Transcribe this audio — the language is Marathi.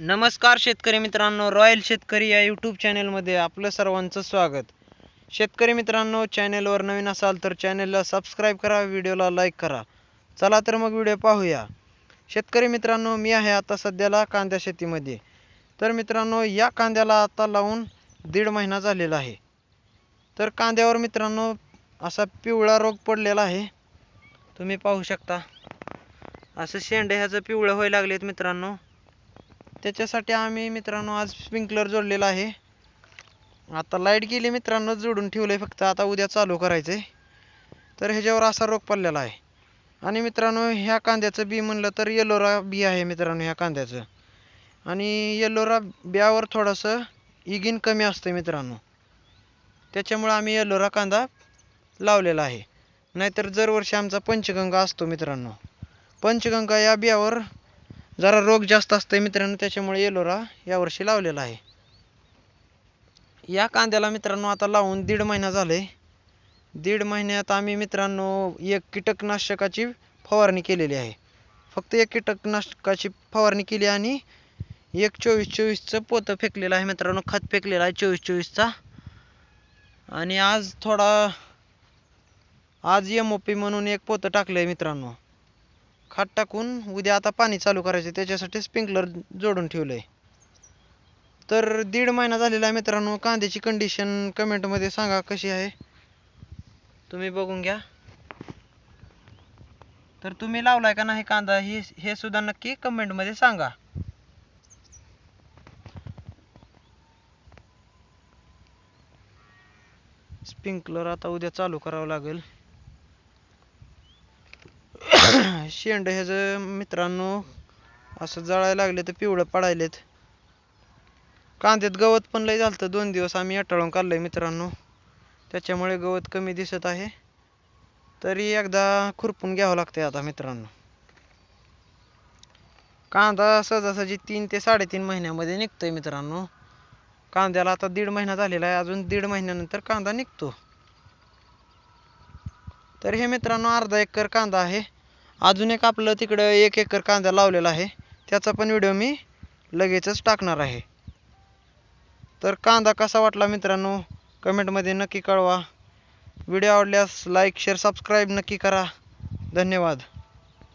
नमस्कार शेतकरी मित्रांनो रॉयल शेतकरी या यूट्यूब चॅनलमध्ये आपलं सर्वांचं स्वागत. शेतकरी मित्रांनो चॅनलवर नवीन असाल तर चॅनलला सबस्क्राईब करा व्हिडिओला लाईक करा. चला तर मग व्हिडिओ पाहूया. शेतकरी मित्रांनो मी आहे आता सध्याला कांद्या शेतीमध्ये. तर मित्रांनो या कांद्याला आता लावून दीड महिना झालेला आहे. तर कांद्यावर मित्रांनो असा पिवळा रोग पडलेला आहे. तुम्ही पाहू शकता. असं शेंडे ह्याचं पिवळं व्हायला लागलेत मित्रांनो. त्याच्यासाठी आम्ही मित्रांनो आज स्प्रिंकलर जोडलेला आहे. आता लाइट गेली मित्रांनो जोडून ठेवलं आहे फक्त. आता उद्या चालू करायचं आहे तर ह्याच्यावर असा रोग पडलेला आहे. आणि मित्रांनो ह्या कांद्याचं बी म्हणलं तर येलोरा बी आहे मित्रांनो ह्या कांद्याचं. आणि येलोरा बियावर थोडंसं इगिन कमी असतं मित्रांनो. त्याच्यामुळं आम्ही येलोरा कांदा लावलेला आहे. नाहीतर दरवर्षी आमचा पंचगंगा असतो मित्रांनो. पंचगंगा या बियावर जरा रोग जास्त असतोय मित्रांनो त्याच्यामुळे येलोरा यावर्षी लावलेला आहे. या कांद्याला मित्रांनो आता लावून दीड महिना झालाय. दीड महिन्यात आम्ही मित्रांनो एक कीटकनाशकाची फवारणी केलेली आहे. फक्त एक कीटकनाशकाची फवारणी केली आणि एक चोवीस चोवीसचं पोतं फेकलेलं आहे मित्रांनो खत फेकलेलं आहे चोवीस चोवीसचा आणि आज थोडा आज एम ओ पी म्हणून एक पोतं टाकलं आहे मित्रांनो. खात टाकून उद्या आता पाणी चालू करायचे त्याच्यासाठी स्प्रिंकलर जोडून ठेवलं आहे तर दीड महिना झालेला आहे मित्रांनो कांद्याची कंडिशन कमेंटमध्ये सांगा कशी आहे. तुम्ही बघून घ्या. तर तुम्ही लावलाय का नाही कांदा हे हे सुद्धा नक्की कमेंटमध्ये सांगा. स्प्रिंकलर आता उद्या चालू करावं लागेल. शेंड ह्याचं मित्रांनो असं जळायला लागले तर पिवळं पडायलेत. कांद्यात गवत पण लय झालं दोन दिवस आम्ही अटाळून काढलंय मित्रांनो. त्याच्यामुळे गवत कमी दिसत आहे. तरी एकदा खुरपून घ्यावं लागतंय आता मित्रांनो. कांदा सहजासहजी तीन ते साडेतीन महिन्यामध्ये निघतोय मित्रांनो. कांद्याला आता दीड महिना झालेला आहे. अजून दीड महिन्यानंतर कांदा निघतो. तर हे मित्रांनो अर्धा एकर कांदा आहे. अजून एक आपलं तिकडं एक एकर कांदा लावलेला आहे. त्याचा पण व्हिडिओ मी लगेचच टाकणार आहे. तर कांदा कसा वाटला मित्रांनो? कमेंटमध्ये नक्की कळवा. व्हिडिओ आवडल्यास लाईक शेअर सबस्क्राईब नक्की करा. धन्यवाद.